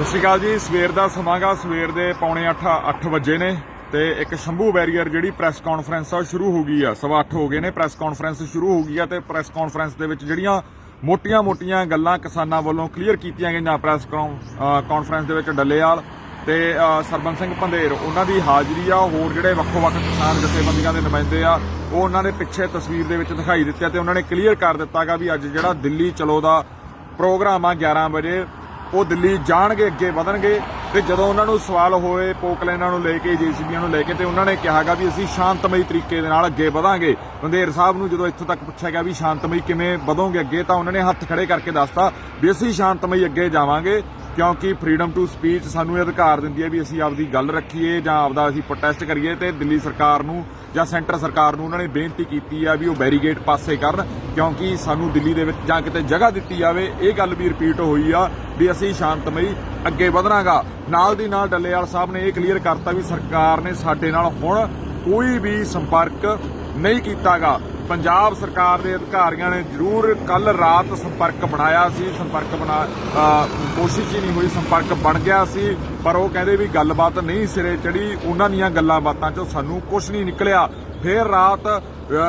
ਸਤਿ ਸ਼੍ਰੀ ਅਕਾਲ ਜੀ। ਸਵੇਰ ਦਾ ਸਮਾਂਗਾ ਸਵੇਰ ਦੇ ਪੌਣੇ 8 8 ਵਜੇ ਨੇ ਤੇ ਇੱਕ ਸ਼ੰਭੂ ਬੈਰੀਅਰ ਜਿਹੜੀ ਪ੍ਰੈਸ ਕਾਨਫਰੰਸ ਆ ਉਹ ਸ਼ੁਰੂ ਹੋ ਗਈ ਆ। ਸਵਾ 8 ਹੋ ਗਏ ਨੇ। ਪ੍ਰੈਸ ਕਾਨਫਰੰਸ ਸ਼ੁਰੂ ਹੋ ਗਈ ਆ ਤੇ ਪ੍ਰੈਸ ਕਾਨਫਰੰਸ ਦੇ ਵਿੱਚ ਜਿਹੜੀਆਂ ਮੋਟੀਆਂ-ਮੋਟੀਆਂ ਗੱਲਾਂ ਕਿਸਾਨਾਂ ਵੱਲੋਂ ਕਲੀਅਰ ਕੀਤੀਆਂ ਗਈਆਂ ਪ੍ਰੈਸ ਕਾਨਫਰੰਸ ਦੇ ਵਿੱਚ ਡੱਲੇਵਾਲ ਤੇ ਅ, ਸਿੰਘ ਪੰਧੇਰ ਉਹਨਾਂ ਦੀ ਹਾਜ਼ਰੀ ਆ ਹੋਰ ਜਿਹੜੇ ਵੱਖੋ-ਵੱਖ ਕਿਸਾਨ ਜਥੇਬੰਦੀਆਂ ਦੇ ਨੁਮਾਇੰਦੇ ਆ ਉਹ ਉਹਨਾਂ ਦੇ ਪਿੱਛੇ ਤਸਵੀਰ ਦੇ ਵਿੱਚ ਦਿਖਾਈ ਦਿੱਤੇ ਆ ਤੇ ਉਹਨਾਂ ਨੇ ਕਲੀਅਰ ਕਰ ਦਿੱਤਾਗਾ ਵੀ ਅੱਜ ਜਿਹੜਾ ਦਿੱਲੀ ਚਲੋ ਦਾ ਪ੍ਰੋਗਰਾਮ ਆ 11 ਵਜੇ। ਉਹ ਦਿੱਲੀ ਜਾਣਗੇ, ਅੱਗੇ ਵਧਣਗੇ। ਤੇ ਜਦੋਂ ਉਹਨਾਂ ਨੂੰ ਸਵਾਲ ਹੋਏ ਪੋਕਲੈਨਾਂ ਨੂੰ ਲੈ ਕੇ, ਜੀਸੀਬੀਆਂ ਨੂੰ ਲੈ ਕੇ, ਤੇ ਉਹਨਾਂ ਨੇ ਕਿਹਾਗਾ ਵੀ ਅਸੀਂ ਸ਼ਾਂਤਮਈ ਤਰੀਕੇ ਦੇ ਨਾਲ ਅੱਗੇ ਵਧਾਂਗੇ। ਬੰਦੇਰ ਸਾਹਿਬ ਨੂੰ ਜਦੋਂ ਇੱਥੋਂ ਤੱਕ ਪੁੱਛਿਆ ਗਿਆ ਵੀ ਸ਼ਾਂਤਮਈ ਕਿਵੇਂ ਵਧੋਗੇ ਅੱਗੇ, ਤਾਂ ਉਹਨਾਂ ਨੇ ਹੱਥ ਖੜੇ ਕਰਕੇ ਦੱਸਤਾ ਵੀ ਅਸੀਂ ਸ਼ਾਂਤਮਈ ਅੱਗੇ ਜਾਵਾਂਗੇ, ਕਿਉਂਕਿ ਫਰੀडम ਟੂ ਸਪੀਚ ਸਾਨੂੰ ਇਹ ਅਧਿਕਾਰ ਦਿੰਦੀ ਹੈ ਵੀ ਅਸੀਂ ਆਪਦੀ ਗੱਲ ਰੱਖੀਏ ਜਾਂ ਆਪਦਾ ਅਸੀਂ ਪ੍ਰੋਟੈਸਟ ਕਰੀਏ, ਤੇ ਦਿੱਲੀ ਸਰਕਾਰ ਨੂੰ ਜਾਂ ਸੈਂਟਰ ਸਰਕਾਰ ਨੂੰ ਉਹਨਾਂ ਨੇ ਬੇਨਤੀ ਕੀਤੀ ਆ ਵੀ ਉਹ ਬੈਰੀਗੇਟ ਪਾਸੇ ਕਰਨ, ਕਿਉਂਕਿ ਸਾਨੂੰ ਦਿੱਲੀ ਦੇ ਵਿੱਚ ਜਾਂ ਕਿਤੇ ਜਗ੍ਹਾ ਦਿੱਤੀ ਜਾਵੇ, ਇਹ ਗੱਲ ਵੀ ਰਿਪੀਟ ਹੋਈ ਆ ਵੀ ਅਸੀਂ ਸ਼ਾਂਤਮਈ ਅੱਗੇ ਵਧਣਾਗਾ। ਨਾਲ ਦੀ ਨਾਲ ਡੱਲੇਵਾਲ ਸਾਹਿਬ ਨੇ ਇਹ ਕਲੀਅਰ ਕਰਤਾ ਵੀ ਸਰਕਾਰ ਨੇ ਸਾਡੇ ਨਾਲ ਹੁਣ ਕੋਈ ਵੀ ਸੰਪਰਕ ਨਹੀਂ ਕੀਤਾਗਾ। ਪੰਜਾਬ ਸਰਕਾਰ ਦੇ ਅਧਿਕਾਰੀਆਂ ਨੇ ਜ਼ਰੂਰ ਕੱਲ ਰਾਤ ਸੰਪਰਕ ਬਣਾਇਆ ਸੀ, ਸੰਪਰਕ ਬਣਾ ਕੋਸ਼ਿਸ਼ ਹੀ ਨਹੀਂ ਹੋਈ, ਸੰਪਰਕ ਬਣ ਗਿਆ ਸੀ, ਪਰ ਉਹ ਕਹਿੰਦੇ ਵੀ ਗੱਲਬਾਤ ਨਹੀਂ ਸਿਰੇ ਚੜੀ ਉਹਨਾਂ ਦੀਆਂ ਗੱਲਾਂ ਬਾਤਾਂ ਚੋਂ ਸਾਨੂੰ ਕੁਝ ਨਹੀਂ ਨਿਕਲਿਆ। ਫੇਰ ਰਾਤ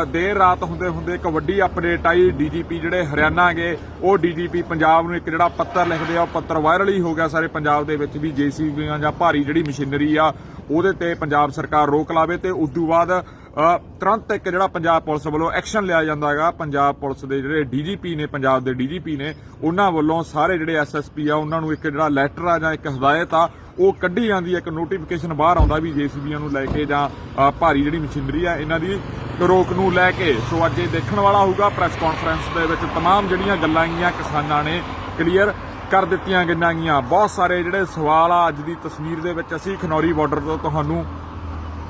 ਦੇਰ ਰਾਤ ਹੁੰਦੇ ਹੁੰਦੇ ਇੱਕ ਵੱਡੀ ਅਪਡੇਟ ਆਈ, ਡੀਜੀਪੀ ਜਿਹੜੇ ਹਰਿਆਣਾ ਗਏ ਉਹ ਡੀਜੀਪੀ ਪੰਜਾਬ ਨੂੰ ਇੱਕ ਜਿਹੜਾ ਪੱਤਰ ਲਿਖਦੇ ਆ, ਉਹ ਪੱਤਰ ਵਾਇਰਲ ਹੀ ਹੋ ਗਿਆ ਸਾਰੇ ਪੰਜਾਬ ਦੇ ਵਿੱਚ ਵੀ, ਜੀਸੀਬੀਆਂ ਜਾਂ ਭਾਰੀ ਜਿਹੜੀ ਮਸ਼ੀਨਰੀ ਆ, ਉਹਦੇ ਤੇ ਪੰਜਾਬ ਸਰਕਾਰ ਰੋਕ ਲਾਵੇ ਤੇ ਉਸ ਤੋਂ ਬਾਅਦ ਤੁਰੰਤ ਇੱਕ ਜਿਹੜਾ ਪੰਜਾਬ ਪੁਲਿਸ ਵੱਲੋਂ ਐਕਸ਼ਨ ਲਿਆ ਜਾਂਦਾ ਹੈਗਾ ਪੰਜਾਬ ਪੁਲਿਸ ਦੇ ਜਿਹੜੇ ਡੀਜੀਪੀ ਨੇ ਪੰਜਾਬ ਦੇ ਡੀਜੀਪੀ ਨੇ ਉਹਨਾਂ ਵੱਲੋਂ ਸਾਰੇ ਜਿਹੜੇ ਐਸਐਸਪੀ ਆ ਉਹਨਾਂ ਨੂੰ ਇੱਕ ਜਿਹੜਾ ਲੈਟਰ ਆ ਜਾਂ ਇੱਕ ਹਦਾਇਤ ਆ ਉਹ ਕੱਢੀ ਜਾਂਦੀ ਹੈ ਇੱਕ ਨੋਟੀਫਿਕੇਸ਼ਨ ਬਾਹਰ ਆਉਂਦਾ ਵੀ ਜੀਸੀਬੀਆਂ ਨੂੰ ਲੈ ਕੇ ਜਾਂ ਅ, ਭਾਰੀ ਜਿਹੜੀ ਮਸ਼ੀਨਰੀ ਆ ਇਹਨਾਂ ਦੀ ਰੋਕ ਨੂੰ ਲੈ ਕੇ ਸੋ ਅੱਜ ਇਹ ਦੇਖਣ ਵਾਲਾ ਹੋਊਗਾ ਪ੍ਰੈਸ ਕਾਨਫਰੰਸ ਦੇ ਵਿੱਚ तमाम ਜਿਹੜੀਆਂ ਗੱਲਾਂ ਗੀਆਂ ਕਿਸਾਨਾਂ ਨੇ ਕਲੀਅਰ ਕਰ ਦਿੱਤੀਆਂ ਗਈਆਂ ਗੀਆਂ ਬਹੁਤ ਸਾਰੇ ਜਿਹੜੇ ਸਵਾਲ ਆ ਅੱਜ ਦੀ ਤਸਵੀਰ ਦੇ ਵਿੱਚ ਅਸੀਂ ਖਨੌਰੀ ਬਾਰਡਰ ਤੋਂ ਤੁਹਾਨੂੰ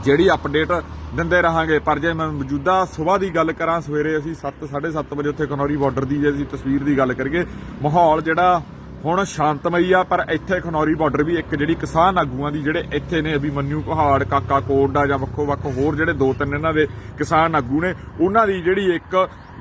ਜਿਹੜੀ ਅਪਡੇਟ ਦਿੰਦੇ ਰਹਾਂਗੇ। ਪਰ ਜੇ ਮੈਂ ਮੌਜੂਦਾ ਸਵੇਰ ਦੀ ਗੱਲ ਕਰਾਂ, ਸਵੇਰੇ ਅਸੀਂ 7 7:30 ਵਜੇ ਉੱਥੇ ਖਨੌਰੀ ਬਾਰਡਰ ਦੀ ਜੇ ਅਸੀਂ ਤਸਵੀਰ ਦੀ ਗੱਲ ਕਰੀਏ, ਮਾਹੌਲ ਜਿਹੜਾ ਹੁਣ ਸ਼ਾਂਤਮਈ ਆ, ਪਰ ਇੱਥੇ ਖਨੌਰੀ ਬਾਰਡਰ ਵੀ ਇੱਕ ਜਿਹੜੀ ਕਿਸਾਨ ਆਗੂਆਂ ਦੀ ਜਿਹੜੇ ਇੱਥੇ ਨੇ ਅਭਿਮਨਿਊ ਪਹਾੜ ਕਾਕਾ ਕੋਟਾ ਜਾਂ ਵੱਖੋ ਵੱਖ ਹੋਰ ਜਿਹੜੇ ਦੋ ਤਿੰਨ ਇਹਨਾਂ ਦੇ ਕਿਸਾਨ ਆਗੂ ਨੇ, ਉਹਨਾਂ ਦੀ ਜਿਹੜੀ ਇੱਕ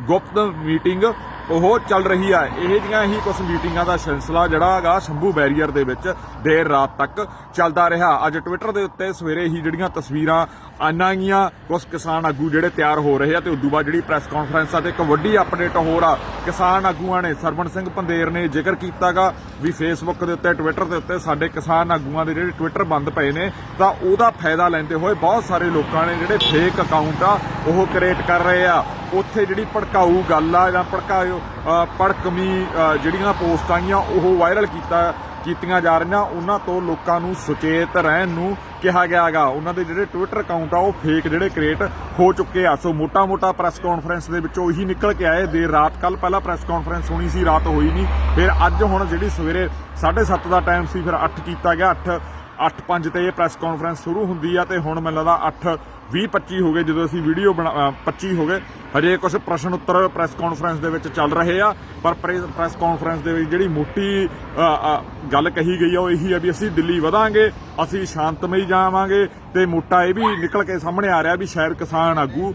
ਗੁਪਤ ਮੀਟਿੰਗ ਉਹ ਚੱਲ ਰਹੀ ਆ। ਇਹ ਜੀਆਂ ਹੀ ਕੁਝ ਮੀਟਿੰਗਾਂ ਦਾ ਸਿਲਸਿਲਾ ਜਿਹੜਾ ਹੈਗਾ ਸ਼ੰਭੂ ਬੈਰੀਅਰ ਦੇ ਵਿੱਚ ਦੇਰ ਰਾਤ ਤੱਕ ਚੱਲਦਾ ਰਿਹਾ। ਅੱਜ ਟਵਿੱਟਰ ਦੇ ਉੱਤੇ ਸਵੇਰੇ ਹੀ ਜਿਹੜੀਆਂ ਤਸਵੀਰਾਂ ਆਈਆਂ ਗਈਆਂ ਕੁਝ ਕਿਸਾਨ ਆਗੂ ਜਿਹੜੇ ਤਿਆਰ ਹੋ ਰਹੇ ਆ ਤੇ ਉਦੋਂ ਬਾਅਦ ਜਿਹੜੀ ਪ੍ਰੈਸ ਕਾਨਫਰੰਸ ਆ ਤੇ ਇੱਕ ਵੱਡੀ ਅਪਡੇਟ ਹੋਰ ਆ। ਕਿਸਾਨ ਆਗੂਆਂ ਨੇ ਸਰਵਣ ਸਿੰਘ ਪੰਦੇਰ ਨੇ ਜ਼ਿਕਰ ਕੀਤਾਗਾ ਵੀ ਫੇਸਬੁੱਕ ਦੇ ਉੱਤੇ ਟਵਿੱਟਰ ਦੇ ਉੱਤੇ ਸਾਡੇ ਕਿਸਾਨ ਆਗੂਆਂ ਦੇ ਜਿਹੜੇ ਟਵਿੱਟਰ ਬੰਦ ਪਏ ਨੇ, ਤਾਂ ਉਹਦਾ ਫਾਇਦਾ ਲੈਂਦੇ ਹੋਏ ਬਹੁਤ ਸਾਰੇ ਲੋਕਾਂ ਨੇ ਜਿਹੜੇ ਫੇਕ ਅਕਾਊਂਟ ਆ, ਉਹ ਕ੍ਰੀਏਟ ਕਰ ਰਹੇ ਆ। ਉੱਥੇ ਜਿਹੜੀ ਭੜਕਾਊ ਗੱਲ ਆ ਜਾਂ ਭੜਕਾਓ ਭੜਕਮੀ ਜਿਹੜੀਆਂ ਪੋਸਟਾਂ ਆਈਆਂ ਉਹ ਵਾਇਰਲ ਕੀਤਾ ਕੀਤੀਆਂ ਜਾ ਰਹੀਆਂ। ਉਹਨਾਂ ਤੋਂ ਲੋਕਾਂ ਨੂੰ ਸੁਚੇਤ ਰਹਿਣ ਨੂੰ ਕਿਹਾ ਗਿਆ ਹੈਗਾ। ਉਹਨਾਂ ਦੇ ਜਿਹੜੇ ਟਵਿੱਟਰ ਅਕਾਊਂਟ ਆ ਉਹ ਫੇਕ ਜਿਹੜੇ ਕ੍ਰੀਏਟ ਹੋ ਚੁੱਕੇ ਆ। ਸੋ ਮੋਟਾ-ਮੋਟਾ ਪ੍ਰੈਸ ਕਾਨਫਰੰਸ ਦੇ ਵਿੱਚੋਂ ਉਹੀ ਨਿਕਲ ਕੇ ਆਏ। ਦੇਰ ਰਾਤ ਕੱਲ ਪਹਿਲਾਂ ਪ੍ਰੈਸ ਕਾਨਫਰੰਸ ਹੋਣੀ ਸੀ ਰਾਤ ਹੋਈ ਨਹੀਂ। ਫਿਰ ਅੱਜ ਹੁਣ ਜਿਹੜੀ ਸਵੇਰੇ 7:30 ਦਾ ਟਾਈਮ ਸੀ ਫਿਰ 8 ਕੀਤਾ ਗਿਆ। 8 8:05 ਤੇ ਇਹ ਪ੍ਰੈਸ ਕਾਨਫਰੰਸ ਸ਼ੁਰੂ ਹੁੰਦੀ ਆ ਤੇ ਹੁਣ ਮੈਨੂੰ ਲੱਗਦਾ 8 20 25 ਹੋ ਗਏ। ਜਦੋਂ ਅਸੀਂ ਵੀਡੀਓ ਬਣਾ ਅ, 25 ਹੋ ਗਏ ਹਜੇ ਕੁਝ ਪ੍ਰਸ਼ਨ ਉੱਤਰ ਪ੍ਰੈਸ ਕਾਨਫਰੰਸ ਦੇ ਵਿੱਚ ਚੱਲ ਰਹੇ ਆ, ਪਰ ਪ੍ਰੈਸ ਕਾਨਫਰੰਸ ਦੇ ਵਿੱਚ ਜਿਹੜੀ ਮੋਟੀ ਗੱਲ ਕਹੀ ਗਈ ਆ, ਉਹ ਇਹੀ ਆ ਵੀ ਅਸੀਂ ਦਿੱਲੀ ਵਧਾਂਗੇ, ਅਸੀਂ ਸ਼ਾਂਤਮਈ ਜਾਵਾਂਗੇ, ਤੇ ਮੋਟਾ ਇਹ ਵੀ ਨਿਕਲ ਕੇ ਸਾਹਮਣੇ ਆ ਰਿਹਾ ਵੀ ਸ਼ਾਇਦ ਕਿਸਾਨ ਆਗੂ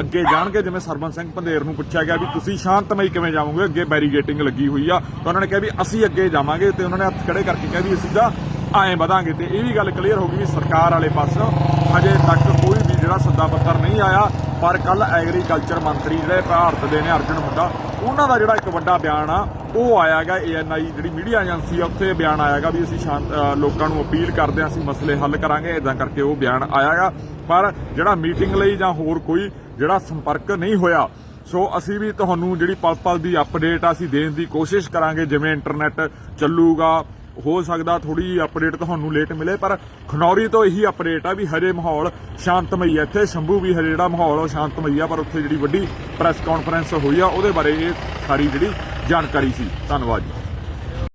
ਅੱਗੇ ਜਾਣਗੇ, ਜਿਵੇਂ ਸਰਬਨ ਸਿੰਘ ਪੰਧੇਰ ਨੂੰ ਪੁੱਛਿਆ ਗਿਆ ਵੀ ਤੁਸੀਂ ਸ਼ਾਂਤਮਈ ਕਿਵੇਂ ਜਾਵੋਗੇ, ਅੱਗੇ ਬੈਰੀਗੇਟਿੰਗ ਲੱਗੀ ਹੋਈ ਆ, ਤਾਂ ਉਹਨਾਂ ਨੇ ਕਿਹਾ ਵੀ ਅਸੀਂ ਅੱਗੇ ਜਾਵਾਂਗੇ, ਤੇ ਉਹਨਾਂ ਨੇ ਹੱਥ ਖੜੇ ਕਰਕੇ ਕਿਹਾ ਵੀ ਅਸੀਂ ਤਾਂ ਐਂ ਵਧਾਂਗੇ, ਤੇ ਇਹ ਵੀ ਗੱਲ ਕਲੀਅਰ ਹੋ ਗਈ ਵੀ ਸਰਕਾਰ ਵਾਲੇ ਪਾਸੋਂ ਹਜੇ ਤੱਕ ਕੋਈ ਵੀ ਜਿਹੜਾ ਸੱਦਾ ਪੱਤਰ ਨਹੀਂ ਆਇਆ ਪਰ ਕੱਲ ਐਗਰੀਕਲਚਰ ਮੰਤਰੀ ਜਿਹੜੇ ਭਾਰਤ ਦੇ ਨੇ ਅਰਜਨ ਮੁੰਡਾ, ਉਹਨਾਂ ਦਾ ਜਿਹੜਾ ਇੱਕ ਵੱਡਾ ਬਿਆਨ ਆ, ਉਹ ਆਇਆਗਾ ਏਐਨਆਈ ਜਿਹੜੀ ਮੀਡੀਆ ਏਜੰਸੀ ਆ, ਉੱਥੇ ਬਿਆਨ ਆਇਆਗਾ ਵੀ ਅਸੀਂ ਸ਼ਾਂਤ ਲੋਕਾਂ ਨੂੰ ਅਪੀਲ ਕਰਦੇ ਹਾਂ, ਅਸੀਂ ਮਸਲੇ ਹੱਲ ਕਰਾਂਗੇ ਇਦਾਂ ਕਰਕੇ ਉਹ ਬਿਆਨ ਆਇਆਗਾ ਪਰ ਜਿਹੜਾ ਮੀਟਿੰਗ ਲਈ ਜਾਂ ਹੋਰ ਕੋਈ ਜਿਹੜਾ ਸੰਪਰਕ ਨਹੀਂ ਹੋਇਆ, ਸੋ ਅਸੀਂ ਵੀ ਤੁਹਾਨੂੰ ਜਿਹੜੀ ਪਲ ਪਲ ਦੀ ਅਪਡੇਟ ਆ, ਅਸੀਂ ਦੇਣ ਦੀ ਕੋਸ਼ਿਸ਼ ਕਰਾਂਗੇ, ਜਿਵੇਂ ਇੰਟਰਨੈਟ ਚੱਲੂਗਾ ਹੋ ਸਕਦਾ ਥੋੜੀ ਅਪਡੇਟ ਤੁਹਾਨੂੰ ਲੇਟ ਮਿਲੇ, ਪਰ ਖਨੌਰੀ ਤੋਂ ਇਹੀ ਅਪਡੇਟ ਆ ਵੀ ਹਰੇ ਮਾਹੌਲ ਸ਼ਾਂਤਮਈ ਹੈ ਇੱਥੇ ਸ਼ੰਭੂ ਵੀ ਹਰੇ ਜਿਹੜਾ ਮਾਹੌਲ ਉਹ ਸ਼ਾਂਤਮਈ ਆ, ਪਰ ਉੱਥੇ ਜਿਹੜੀ ਵੱਡੀ ਪ੍ਰੈਸ ਕਾਨਫਰੰਸ ਹੋਈ ਆ, ਉਹਦੇ ਬਾਰੇ ਇਹ ਸਾਰੀ ਜਿਹੜੀ ਜਾਣਕਾਰੀ ਸੀ। ਧੰਨਵਾਦ ਜੀ।